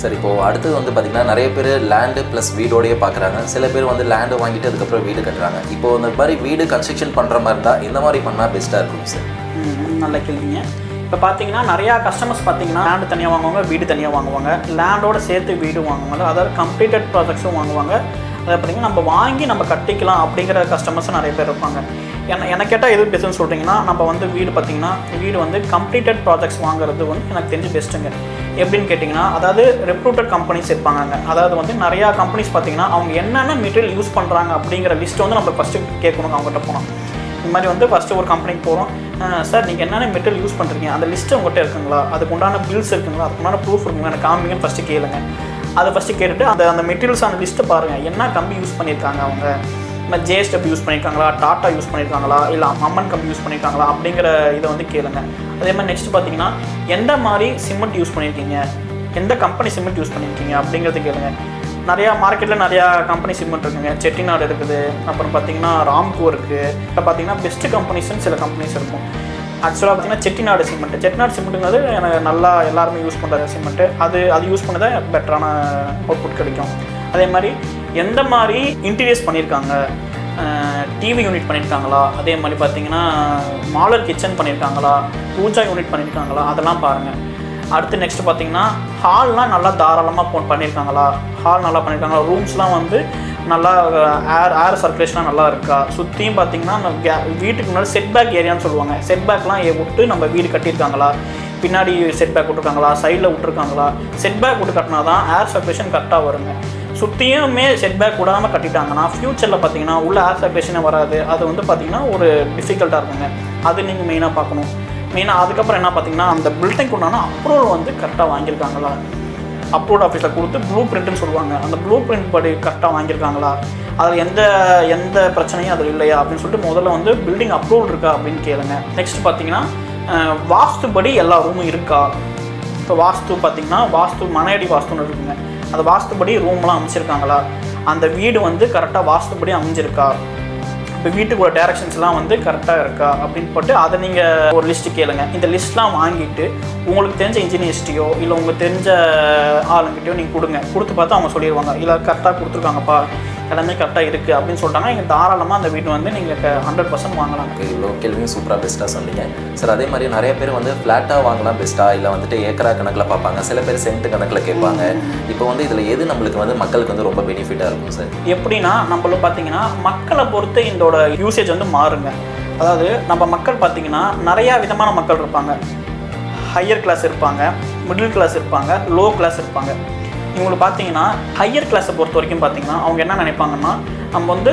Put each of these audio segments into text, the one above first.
Sir இப்போது அடுத்தது வந்து பார்த்திங்கன்னா நிறைய பேர் லேண்டு ப்ளஸ் வீடோடையே பார்க்குறாங்க சில பேர் வந்து லேண்டு வாங்கிட்டு அதுக்கப்புறம் வீடு கட்டுறாங்க. இப்போ இந்த மாதிரி வீடு கன்ஸ்ட்ரக்ஷன் பண்ணுற மாதிரி இருந்தால் இந்த மாதிரி பண்ணால் பெஸ்ட்டாக இருக்கும் சார் நல்ல கேள்விங்க. இப்போ பார்த்தீங்கன்னா நிறையா கஸ்டமர்ஸ் பார்த்தீங்கன்னா லேண்டு தனியாக வாங்குவாங்க வீடு தனியாக வாங்குவாங்க. லேண்டோட சேர்த்து வீடு வாங்குவாங்க. அதாவது கம்ப்ளீட்டட் ப்ராஜெக்ட்ஸும் வாங்குவாங்க. அதை பார்த்தீங்கன்னா நம்ம வாங்கி நம்ம கட்டிக்கலாம் அப்படிங்கிற கஸ்டமர்ஸும் நிறைய பேர் இருப்பாங்க. என்ன எனக்கு கேட்டால் எது பெஸ்ட்டுன்னு சொல்கிறீங்கன்னா நம்ம வந்து வீடு பார்த்தீங்கன்னா வீடு வந்து கம்ப்ளீட்டட் ப்ராஜெக்ட்ஸ் வாங்குறது வந்து எனக்கு தெரிஞ்சு பெஸ்ட்டுங்க எப்படின்னு கேட்டிங்கன்னா அதாவது ரெப்ரூட்டட் கம்பெனிஸ் இருப்பாங்க அதாவது வந்து நிறையா கம்பெனிஸ் பார்த்தீங்கன்னா அவங்க என்னென்ன மெட்டீரியல் யூஸ் பண்ணுறாங்க அப்படிங்கிற லிஸ்ட் வந்து நம்ம ஃபஸ்ட்டு கேட்கணும் அவங்ககிட்ட போனோம் இந்த மாதிரி வந்து ஃபஸ்ட்டு ஒரு கம்பெனிக்கு போகிறோம் சார் நீங்கள் என்னென்ன மெட்டீரியல் யூஸ் பண்ணுறீங்க அந்த லிஸ்ட்டு உங்கள்கிட்ட இருக்குங்களா? அதுக்கு உண்டான பில்ஸ் இருக்குங்களா? அதுக்கு உண்டான ப்ரூஃப் இருக்குங்களா? எனக்கு காமிங்கன்னு ஃபஸ்ட்டு கேளுங்க. அதை ஃபஸ்ட்டு கேட்டுட்டு அந்த அந்த மெட்டீரியல்ஸான லிஸ்ட்டை பாருங்கள் என்ன கம்பி யூஸ் பண்ணியிருக்காங்க அவங்க? நம்ம ஜேஎஸ்டப் யூஸ் பண்ணியிருக்காங்களா டாட்டா யூஸ் பண்ணியிருக்காங்களா இல்லை அம்மன் கம்பி யூஸ் பண்ணியிருக்காங்களா அப்படிங்கிற இதை வந்து கேளுங்க. அதே மாதிரி நெக்ஸ்ட் பார்த்தீங்கன்னா எந்த மாதிரி சிமெண்ட் யூஸ் பண்ணியிருக்கீங்க எந்த கம்பெனி சிமெண்ட் யூஸ் பண்ணியிருக்கீங்க அப்படிங்கிறது கேளுங்க. நிறையா மார்க்கெட்டில் நிறையா கம்பெனி சிமெண்ட் இருக்குங்க. செட்டிநாடு இருக்குது. அப்புறம் பார்த்தீங்கன்னா ராம்கோ இருக்குது இப்போ பார்த்தீங்கன்னா பெஸ்ட்டு கம்பெனிஸ்னு சில கம்பெனிஸ் இருக்கும். ஆக்சுவலாக பார்த்தீங்கன்னா செட்டிநாடு சிமெண்ட். செட்டிநாடு சிமெண்ட்டுங்கிறது எனக்கு நல்லா எல்லாருமே யூஸ் பண்ணுற சிமெண்ட்டு அது அது யூஸ் பண்ணதை பெட்டரான அவுட்புட் கிடைக்கும். அதே மாதிரி எந்த மாதிரி இன்டீரியர்ஸ் பண்ணியிருக்காங்க டிவி யூனிட் பண்ணியிருக்காங்களா அதே மாதிரி பார்த்தீங்கன்னா மாலர் கிச்சன் பண்ணியிருக்காங்களா பூஜா யூனிட் பண்ணியிருக்காங்களா அதெல்லாம் பாருங்கள் அடுத்து நெக்ஸ்ட் பார்த்தீங்கன்னா ஹால்லாம் நல்லா தாராளமாக போ பண்ணியிருக்காங்களா ஹால் நல்லா பண்ணியிருக்காங்களா ரூம்ஸ்லாம் வந்து நல்லா ஏர் ஏர் சர்க்குலேஷனாக நல்லா இருக்கா? சுற்றியும் பார்த்தீங்கன்னா நம்ம கே- வீட்டுக்கு முன்னாடி செட் பேக் ஏரியான்னு சொல்லுவாங்க. செட் பேக்லாம் விட்டு நம்ம வீடு கட்டியிருக்காங்களா? பின்னாடி செட் பேக் விட்ருக்காங்களா சைடில் விட்ருக்காங்களா செட் பேக் விட்டு கட்டினா தான் ஏர் சர்க்குலேஷன் கரெக்டாக வருங்க. சுற்றியுமே செட் பேக் விடாமல் கட்டிட்டாங்கன்னா ஃப்யூச்சரில் பார்த்தீங்கன்னா உள்ள ஏர் சர்க்குலேஷனே வராது. அது வந்து பார்த்தீங்கன்னா ஒரு டிஃபிகல்ட்டாக இருக்குங்க. அது நீங்கள் மெயினாக பார்க்கணும். மெயினாக அதுக்கப்புறம் என்ன பார்த்தீங்கன்னா அந்த பில்டிங் உண்டான அப்ரூவல் வந்து கரெக்டாக வாங்கியிருக்காங்களா? அப்ரூவ்ட் ஆஃபீஸில் கொடுத்து ப்ளூ பிரிண்ட்னு சொல்லுவாங்க. அந்த ப்ளூ பிரிண்ட் படி கரெக்டாக வாங்கியிருக்காங்களா? அதில் எந்த எந்த பிரச்சனையும் அதில் இல்லையா? அப்படின்னு சொல்லிட்டு முதல்ல வந்து பில்டிங் அப்ரூவல் இருக்கா அப்படின்னு கேளுங்க. நெக்ஸ்ட் பார்த்தீங்கன்னா வாஸ்துபடி எல்லா ரூமும் இருக்கா? இப்போ வாஸ்து பார்த்தீங்கன்னா வாஸ்து மனையடி வாஸ்துன்னு இருக்குங்க. அந்த வாஸ்துபடி ரூம்லாம் அமைச்சிருக்காங்களா? அந்த வீடு வந்து கரெக்டாக வாஸ்துபடி அமைஞ்சிருக்கா? இப்போ வீட்டுக்குள்ள டேரக்ஷன்ஸ்லாம் வந்து கரெக்டாக இருக்கா அப்படின்னு போட்டு அதை நீங்கள் ஒரு லிஸ்ட்டு கேளுங்க. இந்த லிஸ்ட்லாம் வாங்கிட்டு உங்களுக்கு தெரிஞ்ச இன்ஜினியர்ஸ்ட்டையோ இல்லை உங்களுக்கு தெரிஞ்ச ஆளுங்கிட்டயோ நீங்கள் கொடுங்க. கொடுத்து பார்த்தா அவங்க சொல்லிடுவாங்க. இல்லை கரெக்டாக கொடுத்துருக்காங்கப்பா. எல்லாமே கரெக்டாக இருக்குது அப்படின்னு சொல்லிட்டாங்கன்னா நீங்கள் தாராளமாக அந்த வீடு வந்து நீங்கள் ஹண்ட்ரட் பர்சன்ட் வாங்கலாம். இவ்வளோ கேள்வியும் சூப்பராக பெஸ்ட்டாக சொன்னீங்க. சார் அதே மாதிரி நிறைய பேர் வந்து ஃப்ளாட்டாக வாங்கலாம் பெஸ்ட்டா இல்லை வந்துட்டு ஏக்கரா கணக்கில் பார்ப்பாங்க. சில பேர் சென்ட் கணக்கில் கேட்பாங்க. இப்போ வந்து இதில் எது நம்மளுக்கு வந்து மக்களுக்கு வந்து ரொம்ப பெனிஃபிட்டாக இருக்கும் சார் எப்படின்னா நம்மளும் பார்த்தீங்கன்னா மக்களை பொறுத்து இதோட யூசேஜ் வந்து மாறுங்க. அதாவது நம்ம மக்கள் பார்த்தீங்கன்னா நிறையா விதமான மக்கள் இருப்பாங்க. ஹையர் கிளாஸ் இருப்பாங்க மிடில் கிளாஸ் இருப்பாங்க லோ கிளாஸ் இருப்பாங்க. இவங்களுக்கு பார்த்தீங்கன்னா ஹையர் கிளாஸை பொறுத்த வரைக்கும் பார்த்தீங்கன்னா அவங்க என்ன நினைப்பாங்கன்னா நம்ம வந்து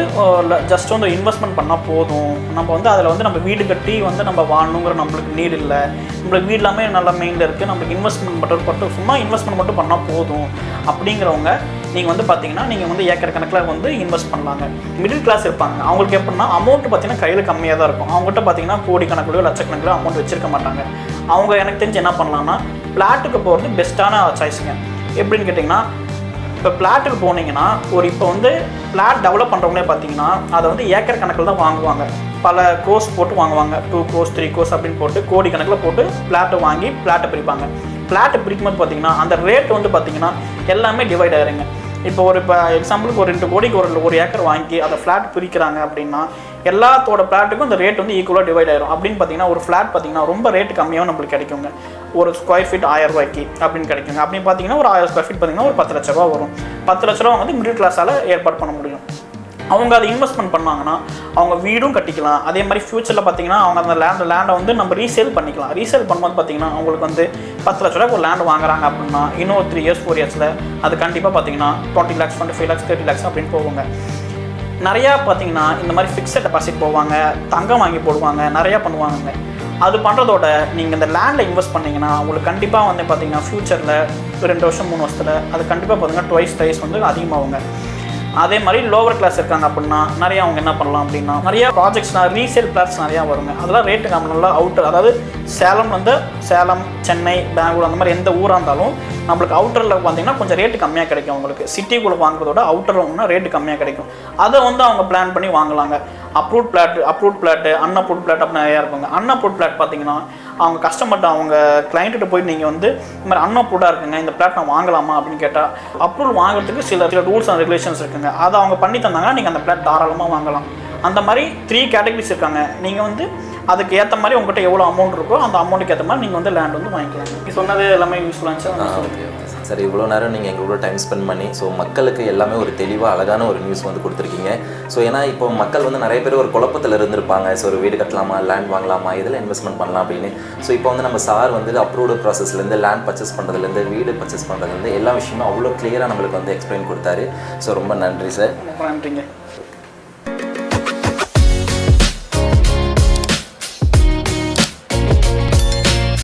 ஜஸ்ட் வந்து இன்வெஸ்ட்மெண்ட் பண்ணால் போதும். நம்ம வந்து அதில் வந்து நம்ம வீடு கட்டி வந்து நம்ம வாழணுங்கிற நம்மளுக்கு நீடு இல்லை. நம்மளுக்கு வீடு எல்லாமே நல்ல மெயினில் இருக்குது நம்மளுக்கு இன்வெஸ்ட்மெண்ட் மட்டும் மட்டும் சும்மா இன்வெஸ்ட்மெண்ட் மட்டும் பண்ணால் போதும். அப்படிங்கிறவங்க நீங்கள் வந்து பார்த்தீங்கன்னா நீங்கள் வந்து ஏக்கர் கணக்கில் வந்து இன்வெஸ்ட் பண்ணலாங்க. மிடில் கிளாஸ் இருப்பாங்க. அவங்களுக்கு எப்படின்னா அமௌண்ட் பார்த்தீங்கன்னா கையில் கம்மியாக தான் இருக்கும். அவங்ககிட்ட பார்த்தீங்கன்னா கோடி கணக்கிலோ லட்சக்கணக்கிலோ அமௌண்ட் வச்சிருக்க மாட்டாங்க. அவங்க எனக்கு தெரிஞ்சு என்ன பண்ணலாம்னா பிளாட்டுக்கு போகிறது பெஸ்ட்டான சாய்ஸுங்க எப்படின்னு கேட்டிங்கன்னா இப்போ பிளாட்டுக்கு போனீங்கன்னா ஒரு இப்போ வந்து பிளாட் டெவலப் பண்ணுறவங்களே பார்த்தீங்கன்னா அதை வந்து ஏக்கர் கணக்கில் தான் வாங்குவாங்க. பல கோர்ஸ் போட்டு வாங்குவாங்க. டூ கோர்ஸ் த்ரீ கோர்ஸ் அப்படின்னு போட்டு கோடி கணக்கில் போட்டு பிளாட்டை வாங்கி பிளாட்டை பிரிப்பாங்க. பிளாட்டை பிரிக்கும்போது பார்த்தீங்கன்னா அந்த ரேட் வந்து பார்த்தீங்கன்னா எல்லாமே டிவைட் ஆகிருங்க இப்போ ஒரு இப்போ எக்ஸாம்பிளுக்கு ஒரு ரெண்டு கோடிக்கு ஒரு ஒரு ஏக்கர் வாங்கி அதை ஃப்ளாட் பிரிக்கிறாங்க அப்படின்னா எல்லாத்தோட ஃப்ளாட்டுக்கும் அந்த ரேட் வந்து ஈக்குவலாக டிவைட் ஆயிரும். அப்படின்னு பார்த்தீங்கன்னா ஒரு ஃப்ளாட் பார்த்தீங்கன்னா ரொம்ப ரேட் கம்மியாகவும் நம்மளுக்கு கிடைக்குங்க. ஒரு ஸ்கொயர் ஃபீட் ஆயிரம் ரூபாய்க்கு அப்படின்னு கிடைக்குங்க. அப்படின்னு பார்த்தீங்கன்னா ஒரு ஆயிரம் ஸ்கொயர் ஃபீட் பார்த்தீங்கன்னா ஒரு பத்து லட்ச ரூபா வரும். பத்து லட்ச ரூபா வந்து மிடில் கிளாஸால் ஏற்பாடு பண்ண முடியும். அவங்க அதை இன்வெஸ்ட்மெண்ட் பண்ணாங்கன்னா அவங்க வீடும் கட்டிக்கலாம். அதே மாதிரி ஃபியூச்சரில் பார்த்தீங்கன்னா அவங்க அந்த லேண்ட் லேண்டை வந்து நம்ம ரீசேல் பண்ணிக்கலாம். ரீசேல் பண்ணும்போது பார்த்தீங்கன்னா அவங்களுக்கு வந்து பத்து லட்ச ரூபாய்க்கு ஒரு லேண்ட் வாங்குறாங்க அப்படின்னா இன்னும் த்ரீ இயர்ஸ் ஃபோர் இயர்ஸில் அது கண்டிப்பாக பார்த்தீங்கன்னா twenty lakhs twenty five lakhs thirty lakhs அப்படின்னு போவாங்க நிறையா பார்த்தீங்கன்னா இந்த மாதிரி ஃபிக்ஸட் டெபாசிட் போவாங்க தங்கம் வாங்கி போடுவாங்க நிறையா பண்ணுவாங்க அது பண்ணுறதோட நீங்கள் இந்த லேண்டில் இன்வெஸ்ட் பண்ணிங்கன்னா உங்களுக்கு கண்டிப்பாக வந்து பார்த்தீங்கன்னா ஃப்யூச்சரில் ரெண்டு வருஷம் மூணு வருஷத்தில் அது கண்டிப்பாக பார்த்தீங்கன்னா டுவைஸ் டைஸ் வந்து அதிகமாகுங்க. அதே மாதிரி லோவர் கிளாஸ் இருக்காங்க அப்படின்னா நிறைய அவங்க என்ன பண்ணலாம் அப்படின்னா நிறைய ப்ராஜெக்ட்ஸ்னா ரீசேல் பிளாட்ஸ் நிறையா வருங்க. அதெல்லாம் ரேட்டு நம்ம நல்லா அவுட்டர் அதாவது சேலம் வந்து சேலம் சென்னை பெங்களூர் அந்த மாதிரி எந்த ஊராக இருந்தாலும் நம்மளுக்கு அவுட்டரில் பார்த்தீங்கன்னா கொஞ்சம் ரேட்டு கம்மியாக கிடைக்கும் அவங்களுக்கு. சிட்டிக்குள்ளே வாங்குறதோட அவுட்டரில் வாங்கினா ரேட்டு கம்மியாக கிடைக்கும். அதை வந்து அவங்க பிளான் பண்ணி வாங்கலாங்க. Approve plot approve plot unapprove plot அப்படின்னு நிறையா இருக்குங்க. அன்அப்ரூவ் பிளாட் பார்த்தீங்கன்னா அவங்க கஸ்டமர்கிட்ட அவங்க கிளைண்ட்டு போய் நீங்கள் வந்து இந்த மாதிரி அன்அப்ரூவ்டாக இருக்குங்க இந்த பிளாட் நான் வாங்கலாமா அப்படின்னு கேட்டால் அப்ரூவல் வாங்குறதுக்கு சில சில ரூல்ஸ் அண்ட் ரெகுலேஷன்ஸ் இருக்குங்க. அதை அவங்க பண்ணி தந்தாங்கன்னா நீங்கள் அந்த பிளாட் தாராளமாக வாங்கலாம். அந்த மாதிரி த்ரீ கேட்டகரிஸ் இருக்காங்க. நீங்கள் வந்து அதுக்கு ஏற்ற மாதிரி உங்கள்கிட்ட எவ்வளோ அமௌண்ட் இருக்கோ அந்த அமௌண்ட்டுக்கு ஏற்ற மாதிரி நீங்கள் வந்து லேண்ட் வந்து வாங்கிக்கலாம் சொன்னது எல்லாமே யூஸ்ஃபுல்லாக இருந்துச்சு. சார் இவ்வளோ நேரம் நீங்கள் எங்களோட டைம் ஸ்பெண்ட் பண்ணி ஸோ மக்களுக்கு எல்லாமே ஒரு தெளிவாக அழகான ஒரு நியூஸ் வந்து கொடுத்துருக்கீங்க. ஸோ ஏன்னா இப்போ மக்கள் வந்து நிறைய பேர் ஒரு குழப்பத்தில் இருந்திருப்பாங்க. ஸோ ஒரு வீடு கட்டலாமா லேண்ட் வாங்கலாமா இதில் இன்வெஸ்ட்மெண்ட் பண்ணலாம் அப்படின்னு. ஸோ இப்போ வந்து நம்ம சார் வந்து அப்ரூவ்டு ப்ராசஸ்லேருந்து லேண்ட் பர்ச்சேஸ் பண்ணுறதுலேருந்து வீடு பர்ச்சேஸ் பண்ணுறதுலேருந்து எல்லா விஷயமும் அவ்வளோ கிளியராக நம்மளுக்கு வந்து எக்ஸ்பிளைன் கொடுத்தாரு. ஸோ ரொம்ப நன்றி சார் நன்றிங்க.